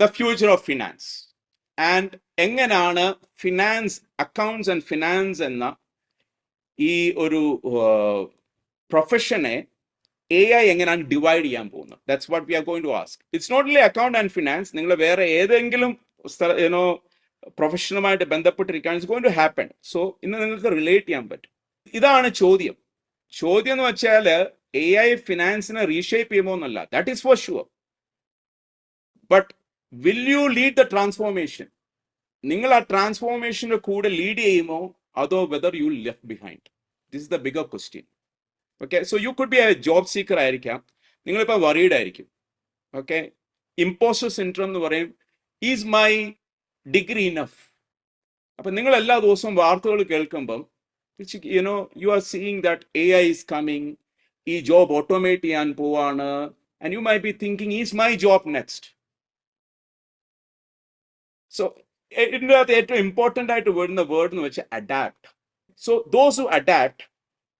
The future of finance and എങ്ങനെയാണ് finance accounts and finance എന്ന ഈ ഒരു പ്രൊഫഷനെ എ ഐ എങ്ങനെയാണ് ഡിവൈഡ് ചെയ്യാൻ പോകുന്നത്? That's what we are going to ask it's not only account and finance നിങ്ങൾ വേറെ ഏതെങ്കിലും സ്ഥല യുനോ പ്രൊഫഷനുമായിട്ട് ബന്ധപ്പെട്ടിരിക്കുകയാണ്. It's going to happen so ഇന്ന് നിങ്ങൾക്ക് റിലേറ്റ് ചെയ്യാൻ പറ്റും. ഇതാണ് ചോദ്യം. ചോദ്യം എന്ന് വെച്ചാൽ എ ഐ ഫിനാൻസിനെ റീഷേപ്പ് ചെയ്യുമോ എന്നല്ല. That is for sure but will you lead the transformation നിങ്ങൾ ആ ട്രാൻസ്ഫോർമേഷന്റെ കൂടെ ലീഡ് ചെയ്യുമോ? അതോ whether you left behind this the bigger question okay so you could be a job seeker ആയിരിക്കാം. നിങ്ങളിപ്പോൾ വറീഡ് ആയിരിക്കും. ഓക്കെ ഇമ്പോസ്റ്റർ സിൻഡ്രം എന്ന് പറയും ഈസ് മൈ ഡിഗ്രി ഇനഫ് അപ്പം നിങ്ങൾ എല്ലാ ദിവസവും വാർത്തകൾ കേൾക്കുമ്പം you know you are seeing that A I is coming ഈ ജോബ് ഓട്ടോമേറ്റ് ചെയ്യാൻ പോവാണ് and you may be thinking is my job next so ഇതിൻ്റെ അകത്ത് ഏറ്റവും ഇമ്പോർട്ടൻ്റ് ആയിട്ട് വരുന്ന വേർഡ് എന്ന് വെച്ചാൽ adapt so those who adapt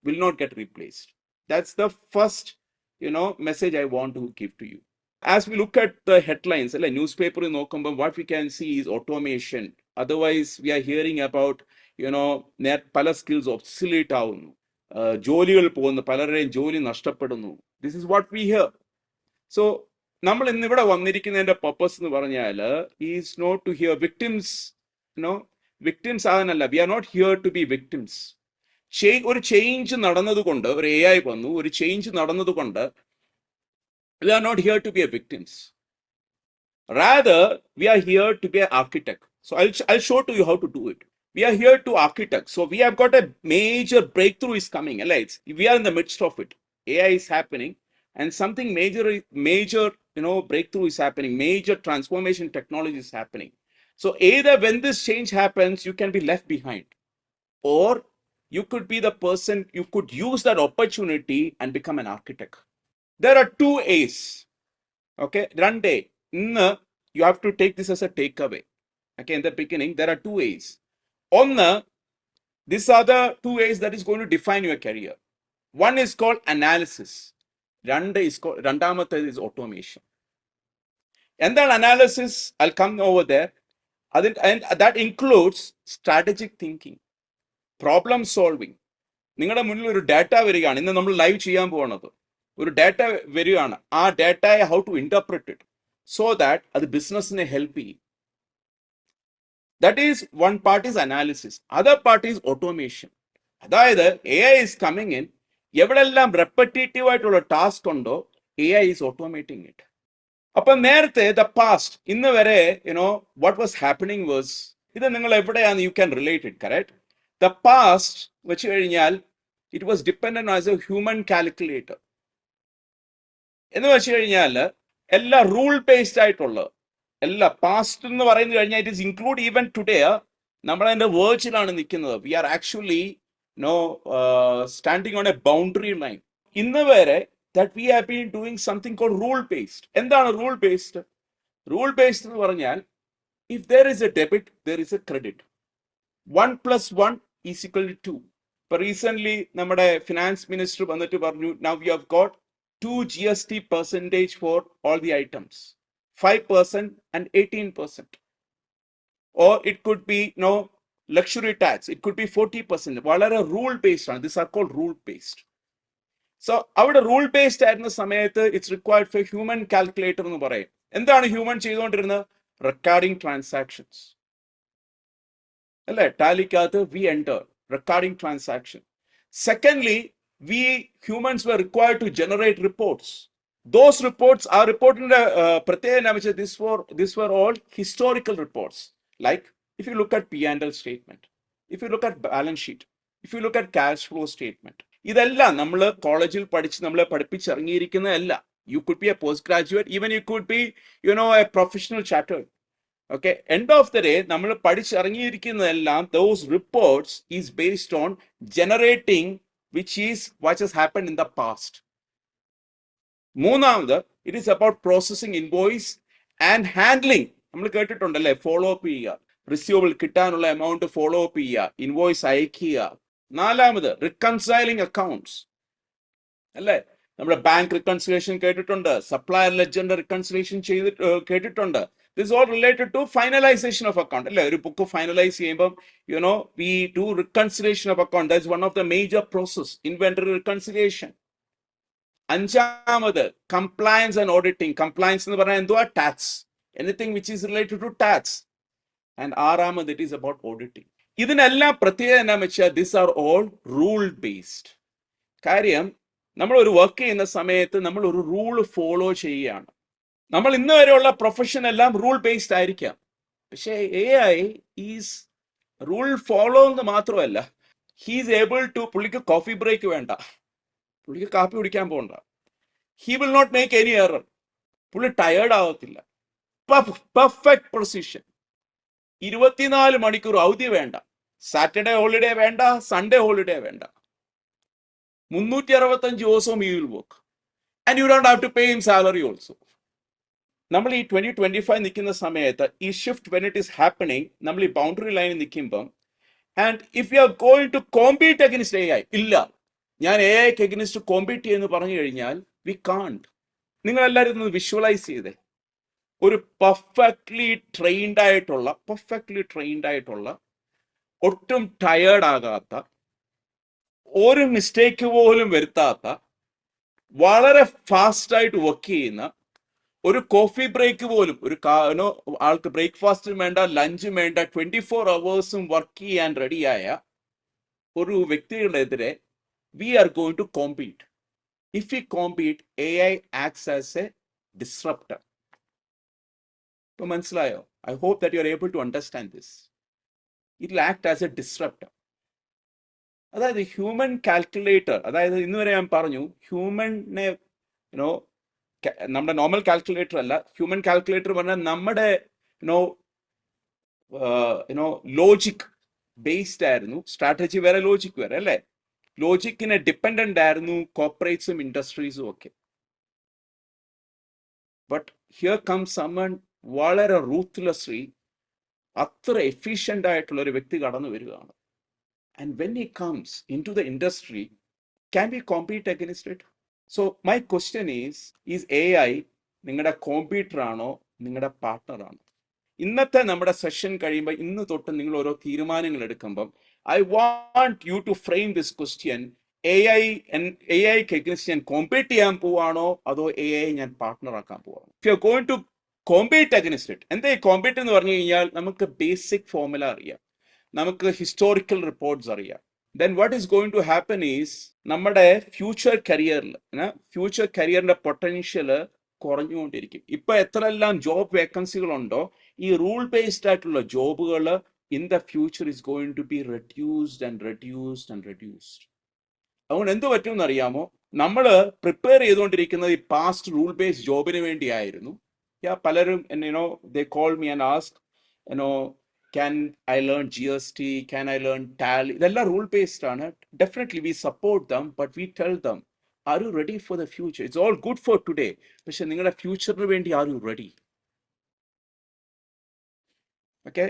will not get replaced. That's the first, you know, message I want to give to you. As we look at the headlines, like newspaper in Okumba, what we can see is automation. Otherwise, we are hearing about, you know, net പല skills ഒബ്സിലേറ്റ് ആവുന്നു ജോലികൾ പോകുന്നു പലരുടെയും ജോലി നഷ്ടപ്പെടുന്നു this is what we hear so നമ്മൾ ഇന്നിവിടെ വന്നിരിക്കുന്നതിന്റെ purpose എന്ന് പറഞ്ഞാൽ is not to here victims no victims ആകാനല്ല. We are not here to be victims ഒരു ചേഞ്ച് നടന്നതുകൊണ്ട് ഒരു എ ഐ വന്നു ഒരു change നടന്നതുകൊണ്ട് we are not here to be a victims rather we are here to be a architect so I I show to you how to do it we are here to are so we architect. Got a major breakthrough is coming is it's we are in the midst of it A I is happening, and something major, major, you know, breakthrough is happening. Major transformation technology is happening. So either when this change happens, you can be left behind, or you could be the person you could use that opportunity and become an architect. There are two A's. Okay, one day, you have to take this as a takeaway. Okay, in the beginning, there are two A's. On the these are the two ways that is going to define your career. One is called analysis. Randa ഇസ്കോ രണ്ടാമത്തെ is automation എന്താണ് analysis I come over there അതിൽ that includes strategic thinking problem solving നിങ്ങളുടെ മുന്നിൽ ഒരു data വരികയാണ്. ഇന്ന് നമ്മൾ ലൈവ് ചെയ്യാൻ പോകുന്നത് ഒരു ഡാറ്റ വരികയാണ്. ആ ഡാറ്റയെ how to interpret it so that അത് ബിസിനസ്സിനെ ഹെൽപ്പ് ചെയ്യും. That is one part is analysis other part is automation അതായത് A I is coming in എവിടെല്ലാം repetitive ആയിട്ടുള്ള ടാസ്ക് ഉണ്ടോ A I is automating it അപ്പൊ നേരത്തെ ദ പാസ്റ്റ് ഇന്ന് വരെ you know what was happening versus ഇത് നിങ്ങൾ എവിടെയാണ് you can relate it correct the past വെച്ച് കഴിഞ്ഞാൽ it was dependent as a human calculator എന്ന് വെച്ച് കഴിഞ്ഞാൽ എല്ലാ റൂൾ ബേസ്ഡ് ആയിട്ടുള്ള എല്ലാ പാസ്റ്റ് എന്ന് പറയുന്നത് കഴിഞ്ഞാൽ it is include even today നമ്മൾ അതിന്റെ വേർച്ചിലാണ് നിൽക്കുന്നത്. We are actually no standing on a boundary line ഇന്ന് വരെ that we have been doing something call rule based എന്താണ് റൂൾ ബേസ്ഡ് റൂൾ ബേസ്ഡ് എന്ന് പറഞ്ഞാൽ if there is a debit there is a credit one plus one is equal to ഇപ്പൊ recent നമ്മുടെ finance minister വന്നിട്ട് പറഞ്ഞു now you have got to G S T percentage for all the items 5% and 18%. Or it could be no luxury tax, it could be 40%. വളരെ rule based ആണ്. This are called rule based so അവിടെ rule based ആയിരുന്ന സമയത്ത് it's required for human calculator എന്ന് പറയും. എന്താണ് human ചെയ്തുകൊണ്ടിരുന്നത്? Recording transactions അല്ലേ? ടാലിക്കകത്ത് we enter recording transaction secondly we humans were required to generate reports those reports ആ റിപ്പോർട്ടിന്റെ uh, this for these were all historical reports. Like if you look at P&L statement, if you look at balance sheet, if you look at cash flow statement, ഇതെല്ലാം നമ്മൾ കോളേജിൽ പഠിച്ച് നമ്മളെ പഠിപ്പിച്ചിറങ്ങിയിരിക്കുന്നതല്ല. You could be a post graduate even you could be you know a professional ചാറ്റേഡ് okay end of the day നമ്മൾ പഠിച്ചിറങ്ങിയിരിക്കുന്നതെല്ലാം those reports is based on generating which is what has happen in the past മൂന്നാമത് it is about processing invoice and handling നമ്മൾ കേട്ടിട്ടുണ്ടല്ലേ follow up ചെയ്യുക. Receivable കിട്ടാനുള്ള amount follow up ചെയ്യുക invoice അയക്കുക. നാലാമത് reconciling accounts അല്ലേ? നമ്മുടെ ബാങ്ക് റിക്കൺസിലേഷൻ കേട്ടിട്ടുണ്ട് സപ്ലയർ ലെജൻഡ് റിക്കൺസിലേഷൻ ചെയ്തിട്ട് കേട്ടിട്ടുണ്ട്. This all related to finalisation of account അല്ലേ? ഒരു ബുക്ക് ഫൈനലൈസ് ചെയ്യുമ്പോൾ you know we do reconciliation of account that's one of the major process inventory reconciliation അഞ്ചാമത് കംപ്ലയൻസ് ആൻഡ് ഓഡിറ്റിംഗ് കംപ്ലയൻസ് എന്ന് പറഞ്ഞാൽ എന്തുവാ? Tax anything which is related to tax and ആറാമത് it is about auditing ഇതിനെല്ലാം പ്രത്യേകത എന്നാ വെച്ചാൽ this are all rule based കാര്യം നമ്മൾ ഒരു വർക്ക് ചെയ്യുന്ന സമയത്ത് നമ്മൾ ഒരു റൂൾ ഫോളോ ചെയ്യുകയാണ്. നമ്മൾ ഇന്ന് വരെയുള്ള പ്രൊഫഷൻ എല്ലാം റൂൾ ബേസ്ഡ് ആയിരിക്കാം. പക്ഷേ A I is rule follow എന്ന് മാത്രമല്ല ഹീസ് ഏബിൾ ടു പുള്ളിക്ക് കോഫി ബ്രേക്ക് വേണ്ട. പുള്ളിക്ക് കാപ്പി കുടിക്കാൻ പോകണ്ട he will not make any error പുള്ളി ടയേർഡ് ആവത്തില്ല. പെർഫെക്റ്റ് പ്രൊസിഷൻ ഇരുപത്തിനാല് മണിക്കൂർ അവധി വേണ്ട. സാറ്റർഡേ ഹോളിഡേ വേണ്ട സൺഡേ ഹോളിഡേ വേണ്ട. മുന്നൂറ്റി അറുപത്തഞ്ച് ദിവസവും you will work and you don't have to pay him salary also നമ്മൾ ഈ ട്വന്റി ട്വന്റി ഫൈവ് നിൽക്കുന്ന സമയത്ത് ഈ shift when it is happening നമ്മൾ ഈ ബൗണ്ടറി ലൈനിൽ നിൽക്കുമ്പം and if you are going to compete against A I ഇല്ല. ഞാൻ എ ഐക്ക് അഗൻസ്റ്റ് കോമ്പീറ്റ് ചെയ്യുന്നു പറഞ്ഞു കഴിഞ്ഞാൽ വി കാണ്ട് നിങ്ങളെല്ലാവരും ഒന്ന് വിഷ്വലൈസ് ചെയ്തേ. ഒരു പെർഫെക്റ്റ്ലി ട്രെയിൻഡ് ആയിട്ടുള്ള പെർഫെക്റ്റ്ലി ട്രെയിൻഡ് ആയിട്ടുള്ള ഒട്ടും ടയേർഡ് ആകാത്ത ഒരു മിസ്റ്റേക്ക് പോലും വരുത്താത്ത വളരെ ഫാസ്റ്റ് ആയിട്ട് വർക്ക് ചെയ്യുന്ന ഒരു കോഫി ബ്രേക്ക് പോലും ഒരു കാനോ ആൾക്ക് ബ്രേക്ക്ഫാസ്റ്റും വേണ്ട ലഞ്ചും വേണ്ട ട്വന്റി ഫോർ അവേഴ്സും വർക്ക് ചെയ്യാൻ റെഡിയായ ഒരു വ്യക്തികളെതിരെ we are going to compete if you compete A I acts as a disrupter ഇപ്പൊ മനസ്സിലായോ? I hope that you are able to understand this it act as a disrupter അതായത് human calculator അതായത് ഇന്ന് വരെ ഞാൻ പറഞ്ഞു ഹ്യൂമനെ യുനോ നമ്മുടെ നോർമൽ കാൽക്കുലേറ്റർ അല്ല ഹ്യൂമൻ കാൽക്കുലേറ്റർ പറഞ്ഞാൽ നമ്മുടെ you know you know logic based ആയിരുന്നു. സ്ട്രാറ്റജി വേറെ ലോജിക് വേറെ അല്ലേ? ലോജിക്കിനെ ഡിപ്പെൻഡന്റ് ആയിരുന്നു കോർപ്പറേറ്റ്സും ഇൻഡസ്ട്രീസും ഒക്കെ. ബട്ട് ഹിയർ കം സമൺ വളരെ റൂത്ത്ലെസ്ലി അത്ര എഫിഷ്യന്റ് ആയിട്ടുള്ള ഒരു വ്യക്തി കടന്നു വരികയാണ്. And when he comes into the industry can be compete against it so my question is is A I നിങ്ങളുടെ കോമ്പീറ്റർ ആണോ നിങ്ങളുടെ പാർട്ട്ണർ ആണോ ഇന്നത്തെ നമ്മുടെ സെഷൻ കഴിയുമ്പോൾ ഇന്ന് തൊട്ട് നിങ്ങൾ ഓരോ തീരുമാനങ്ങൾ എടുക്കുമ്പം I want you to frame this question A I A ഐക്ക് എഗൻസ്റ്റ് ഞാൻ കോമ്പീറ്റ് ചെയ്യാൻ പോവാണോ അതോ എ ഐ ഞാൻ പാർട്ട്ണർ ആക്കാൻ പോവാണോ? If you going to compete against it എന്താ ഈ കോമ്പീറ്റ് എന്ന് പറഞ്ഞു കഴിഞ്ഞാൽ നമുക്ക് ബേസിക് ഫോർമുല അറിയാം. നമുക്ക് ഹിസ്റ്റോറിക്കൽ റിപ്പോർട്ട്സ് അറിയാം. Then what is going to happen is നമ്മുടെ ഫ്യൂച്ചർ കരിയറിൽ ഫ്യൂച്ചർ കരിയറിന്റെ പൊട്ടൻഷ്യൽ കുറഞ്ഞുകൊണ്ടിരിക്കും. ഇപ്പൊ എത്രയെല്ലാം ജോബ് വേക്കൻസികൾ ഉണ്ടോ ഈ റൂൾ ബേസ്ഡ് ആയിട്ടുള്ള ജോബുകൾ in the future is going to be reduced and reduced and reduced അതുകൊണ്ട് എന്ത് പറ്റുമെന്ന് അറിയാമോ? നമ്മൾ പ്രിപ്പയർ ചെയ്തുകൊണ്ടിരിക്കുന്നത് ഈ പാസ്റ്റ് റൂൾ ബേസ്ഡ് ജോബിന് വേണ്ടിയായിരുന്നു. യാ പലരും you know they call me and ask you know can I learn G S T can I learn Tally ഇതെല്ലാം റൂൾ ബേസ്ഡ് ആണ് definitely we support them but we tell them are you ready for the future it's all good for today പക്ഷെ നിങ്ങളുടെ ഫ്യൂച്ചറിന് വേണ്ടി are you ready okay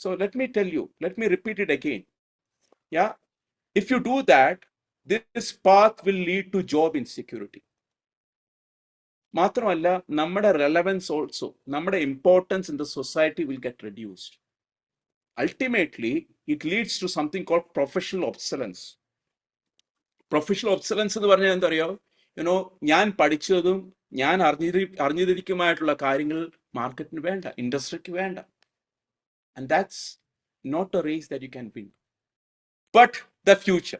so let me tell you let me repeat it again yeah if you do that this path will lead to job insecurity മാത്രമല്ല നമ്മുടെ relevance also നമ്മുടെ importance in the society will get reduced ultimately it leads to something call professional obsolescence professional obsolescence എന്ന് പറഞ്ഞാൽ എന്താ അറിയോ you know ഞാൻ പഠിച്ചതും ഞാൻ അറിഞ്ഞിരി അറിഞ്ഞിരിക്കുമായിട്ടുള്ള കാര്യങ്ങൾ മാർക്കറ്റിന് വേണ്ട ഇൻഡസ്ട്രിക്ക് വേണ്ട. And that's not a race that you can win but the future